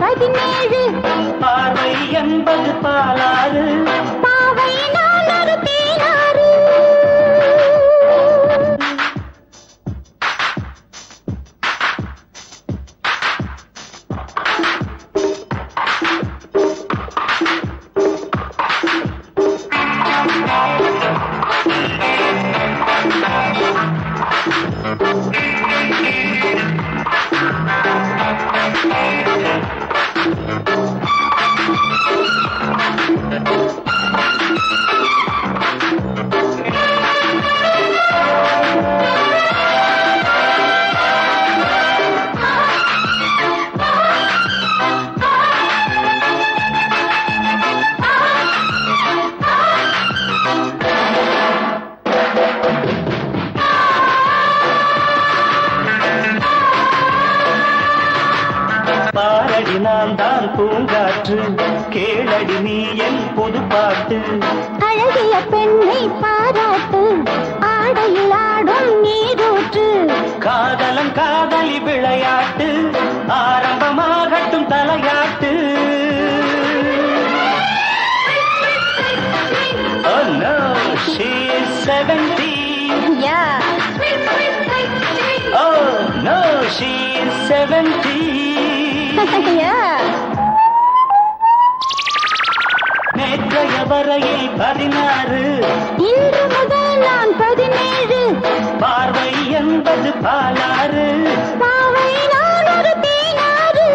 பதினேழு பார்வை என்பது பாலாறு. நீ என் புது பாட்டு அழகிய பெண்ணை பாராட்டு ஆடையில் ஆடும் நீரூற்று காதலன் காதலி விளையாட்டு ஆரம்பமாகட்டும் தலையாட்டு Oh no, she is 17. Yeah. Oh no, she is 17. yeah. நேற்றைய வரையில் பதினாறு. இன்று முதல் நான் பதினேழு. பார்வை என்பது பாலாறு. பாவை நான் ஒரு தேனாறு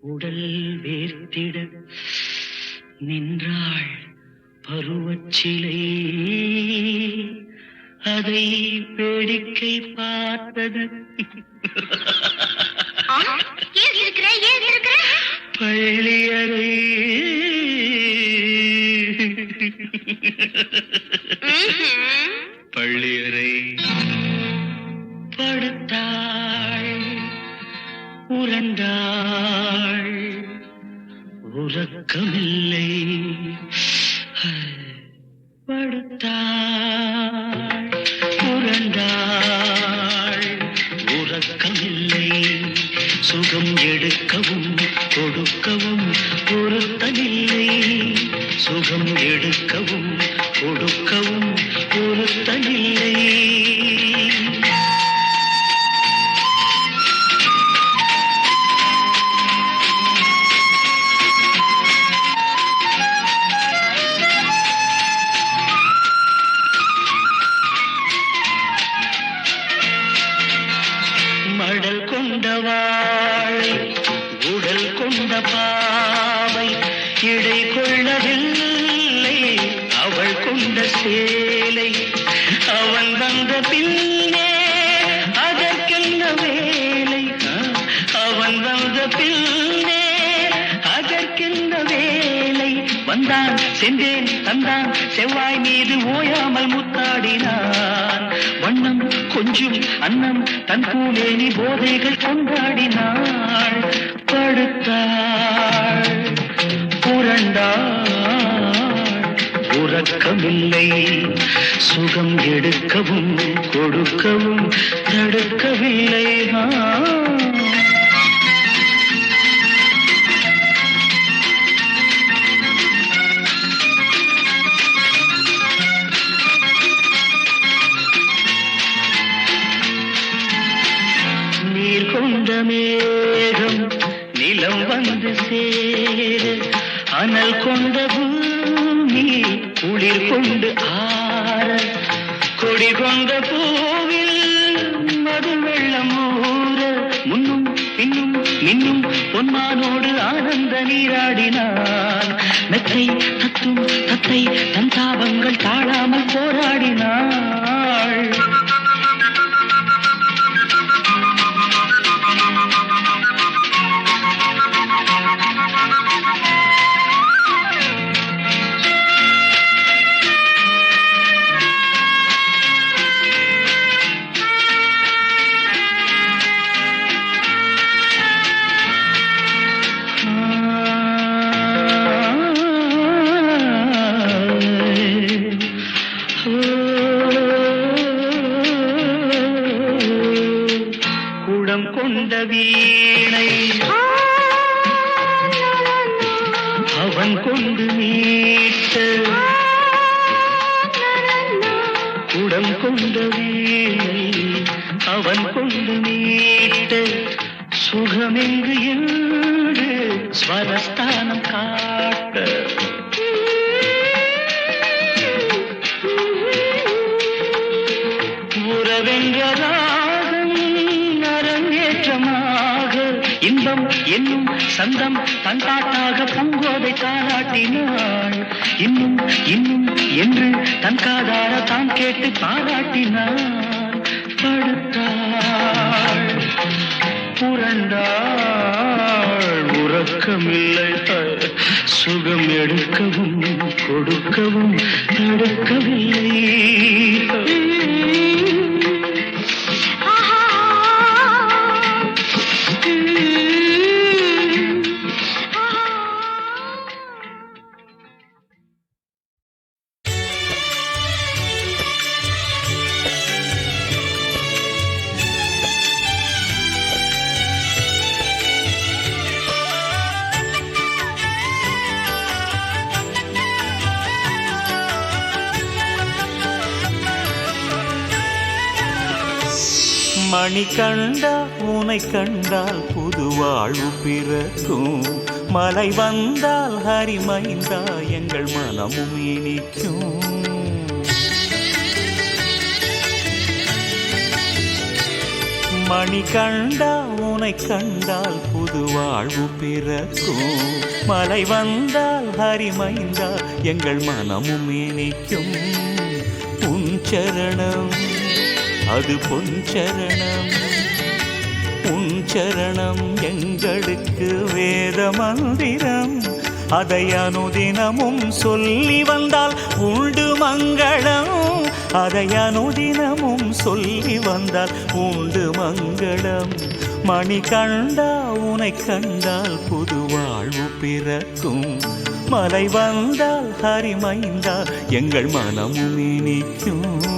உடல் வேர்த்திட நின்றாள் பருவச்சிலை. அதை வேடிக்கை பார்த்தது. பள்ளியறை பள்ளியறை உறந்தாள் உறக்கமில்லை. படுத்தாள். உறந்தாள். உறக்கமில்லை. சுகம் எடுக்கவும் கொடுக்கவும் பொருத்தமில்லை. சுகம் எடுக்கவும் கொடுக்கவும் பொருத்தமில்லை. கொஞ்சம் அன்னம் தன் பூமேனி போதைகள் கொண்டாடினாள். படுத்தாள். புரண்டாள். உறக்கமில்லை. சுகம் எடுக்கவும் கொடுக்கவும் தடுக்கவில்லை. ஆ. ஸ்வரஸ்தானம் காட்ட உறவென்ற அரங்கேற்றமாக இன்பம் என்னும் சந்தம் தன் பாட்டாக பூங்கோதை தாராட்டினாள் இன்னும் இன்னும் என்று தன் காதார தான் கேட்டு பாராட்டினாள். படுத்தாள் புரண்டாள். உறக்கமில்லை சுகம் எடுக்கவும் கொடுக்கவும் நடக்கவில்லை. மணி கண்டா உனை கண்டால் புது வாழ்வு பிறக்கும். மலை வந்தால் ஹரிமைந்தா எங்கள் மனமும் இனிக்கும். மணி கண்டா உனை கண்டால் புது வாழ்வு பிறக்கும். மலை வந்தால் ஹரிமைந்தா எங்கள் மனமும் இனிக்கும். உன் சரணம் அது பொன் சரணம். உன் சரணம் எங்களுக்கு வேத மந்திரம் அதை அனுதினமும் சொல்லி வந்தால் உண்டு மங்களம். அதை அனுதினமும் சொல்லி வந்தால் உண்டு மங்களம். மணி கண்டா உனை கண்டால் புது வாழ்வு பிறக்கும். மலை வந்தால் ஹரிமைந்தால் எங்கள் மனமும் இனிக்கும்.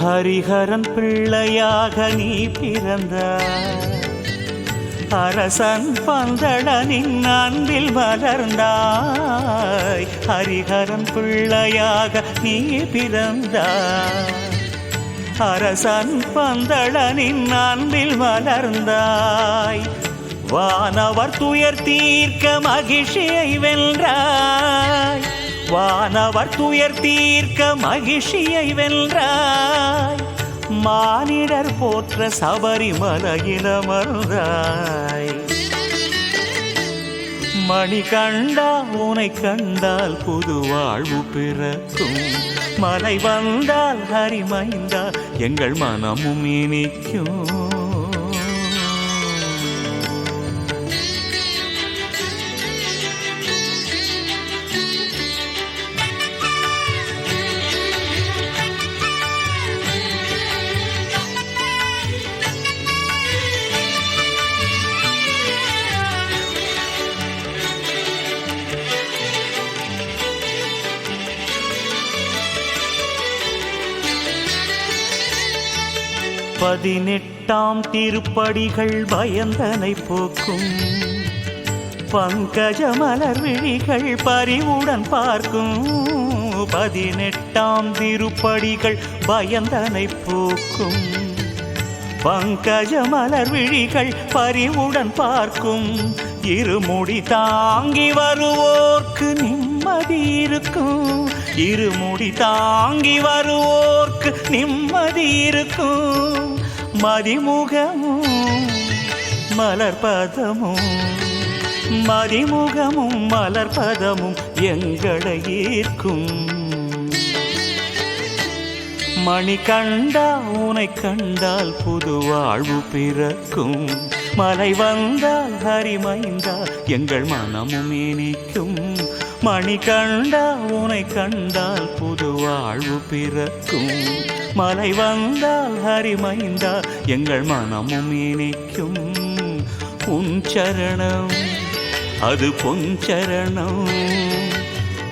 ஹரிஹரன் பிள்ளையாக நீ பிறந்தாய் அரசன் பந்தடனின் அன்பில் மலர்ந்தாய். ஹரிஹரன் பிள்ளையாக நீ பிறந்தாய் அரசன் பந்தடனின் அன்பில் மலர்ந்தாய். வானவர் துயர் தீர்க்க மகிழ்ச்சியை வென்றாய். வானவர் துயர் தீர்க்க மகிழ்ச்சியை வென்றாய். மானிடர் போற்ற சபரிமலையிலமர்ந்தாய் மணி கண்டா உனை கண்டால் புது வாழ்வு பிறக்கும். மலை வந்தால் ஹரிமைந்தால் எங்கள் மனமும் இனிக்கும். பதினெட்டாம் திருப்படிகள் பயந்தனை போக்கும். பங்கஜ மலர் விழிகள் பறிவுடன் பார்க்கும். பதினெட்டாம் திருப்படிகள் பயந்தனை போக்கும். பங்கஜ மலர் விழிகள் பறிவுடன் பார்க்கும். இருமுடி தாங்கி வருவோர்க்கு நிம்மதி இருக்கும். இருமுடி தாங்கி வருவோர்க்கு நிம்மதி இருக்கும். மதிமுகமும் மலர்பதமும் மதிமுகமும் மலர்பதமும் எங்களை ஈர்க்கும். மணி கண்டா உனை கண்டால் புது வாழ்வு பிறக்கும். மலை வந்தால் ஹரிமைந்தால் எங்கள் மனமும் இனிக்கும். மணி கண்டா உனை கண்டால் புது வாழ்வு பிறக்கும். மலை வந்தால் ஹரிமைந்தா எங்கள் மனமும் இணைக்கும் உன் சரணம் அது பொன்சரணம்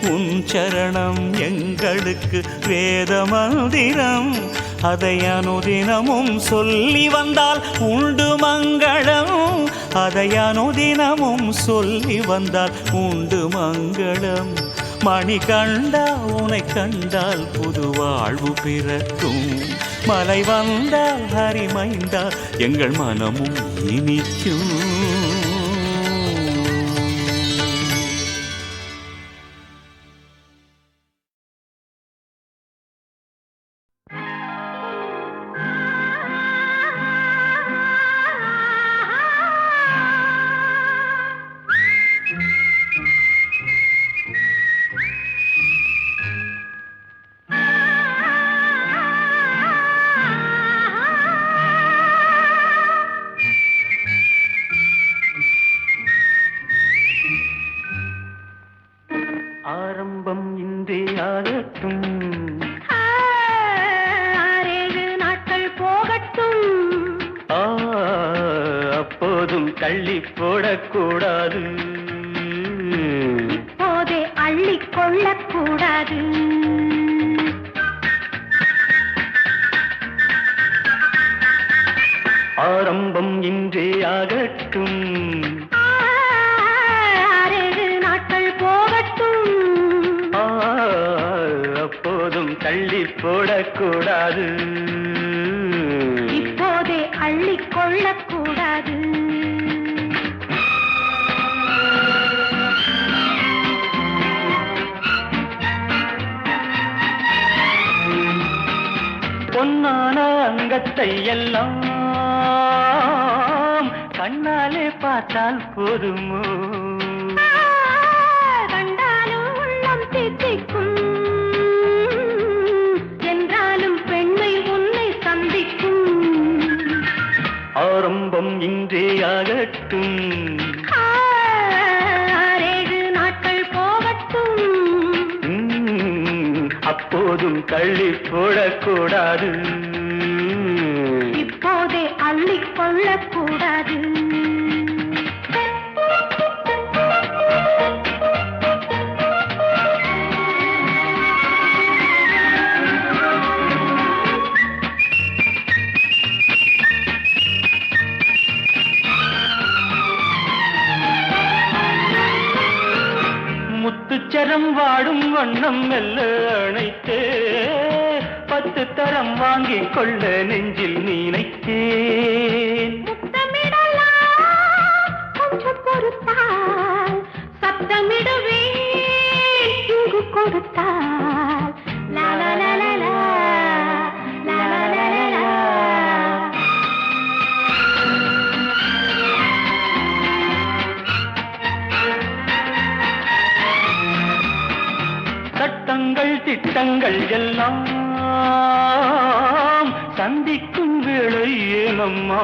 உன் சரணம் எங்களுக்கு வேத மந்திரம் அதை அனுதினமும் சொல்லி வந்தால் உண்டு மங்களம். அதை அனுதினமும் சொல்லி வந்தால் உண்டு மங்களம். மணி கண்டா உனை கண்டால் புது வாழ்வு பிறக்கும். மலை வந்தால் ஹரிமைந்தால் எங்கள் மனமும் இனிக்கும். போடக்கூடாது. போதே அள்ளிக் கொள்ளக்கூடாது. ஆரம்பம் இன்றே ஆகட்டும். நாட்கள் போகட்டும். அப்போதும் தள்ளி போடக்கூடாது. எல்லாம் கண்ணாலே பார்த்தால் போதுமோ? கண்டாலும் உள்ளம் தித்திக்கும் என்றாலும் பெண்மை உன்னை சந்திக்கும். ஆரம்பம் இன்றே ஆகட்டும். ஆறேழு நாட்கள் போகட்டும். ம், அப்போதும் தள்ளி போடக்கூடாது. முத்துச்சரம் வாடும் வண்ணம் மெல்ல அணைத்தே பத்து தரம் வாங்கிக் கொள்ள நெஞ்சில் நினைத்தேன் முத்தமிடலாம் கொஞ்சம் கொடுத்தால். திட்டங்கள் எல்லாம் சந்திக்கும் வேளை ஏனம்மா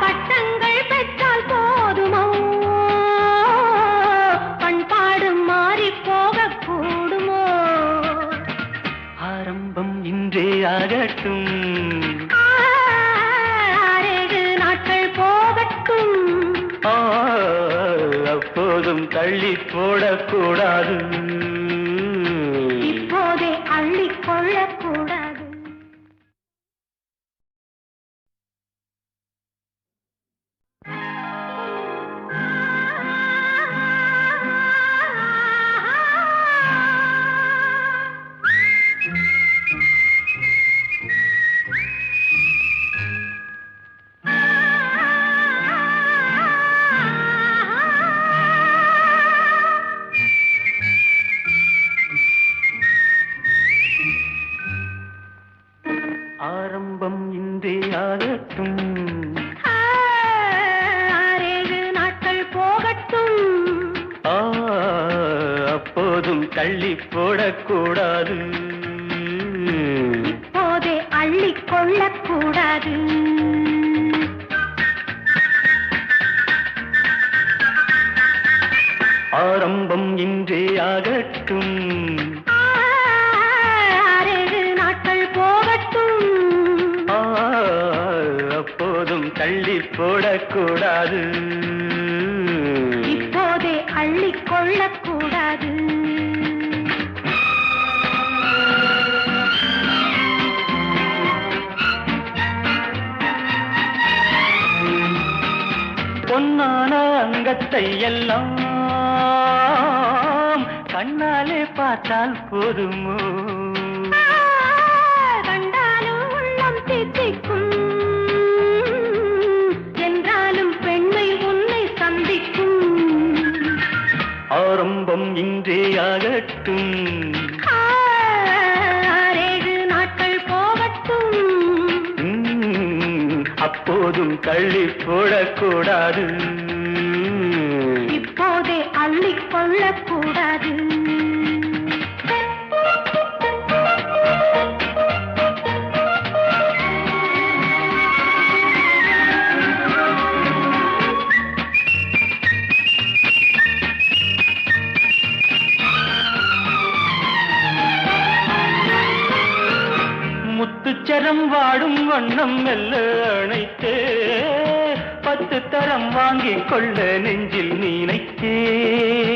பட்டங்கள் பெற்றால் போதுமோ? பண்பாடு மாறி போகக்கூடுமோ ஆரம்பம் இன்றே ஆகட்டும். நாட்கள் போகட்டும். அப்போதும் தள்ளி போடக்கூடாது. உழப்போடு கொள்ளக்கூடாது ஆரம்பம் இன்றே ஆகட்டும். ஆறேழு நாட்கள் போகட்டும். அப்போதும் தள்ளி போடக்கூடாது. எல்லாம் கண்ணாலே பார்த்தால் போதுமோ? கண்டாலும் உள்ளம் தித்திக்கும் என்றாலும் பெண்மை உன்னை சந்திக்கும். ஆரம்பம் இன்றே ஆகட்டும். அப்போதும் தள்ளி போடக்கூடாது. அள்ளிக்கொள்ளக்கூடாது முத்துச்சரம் வாடும் வண்ணம் மெல்ல அணை தரம் வாங்கிக் கொள்ள நெஞ்சில் நினைத்தே.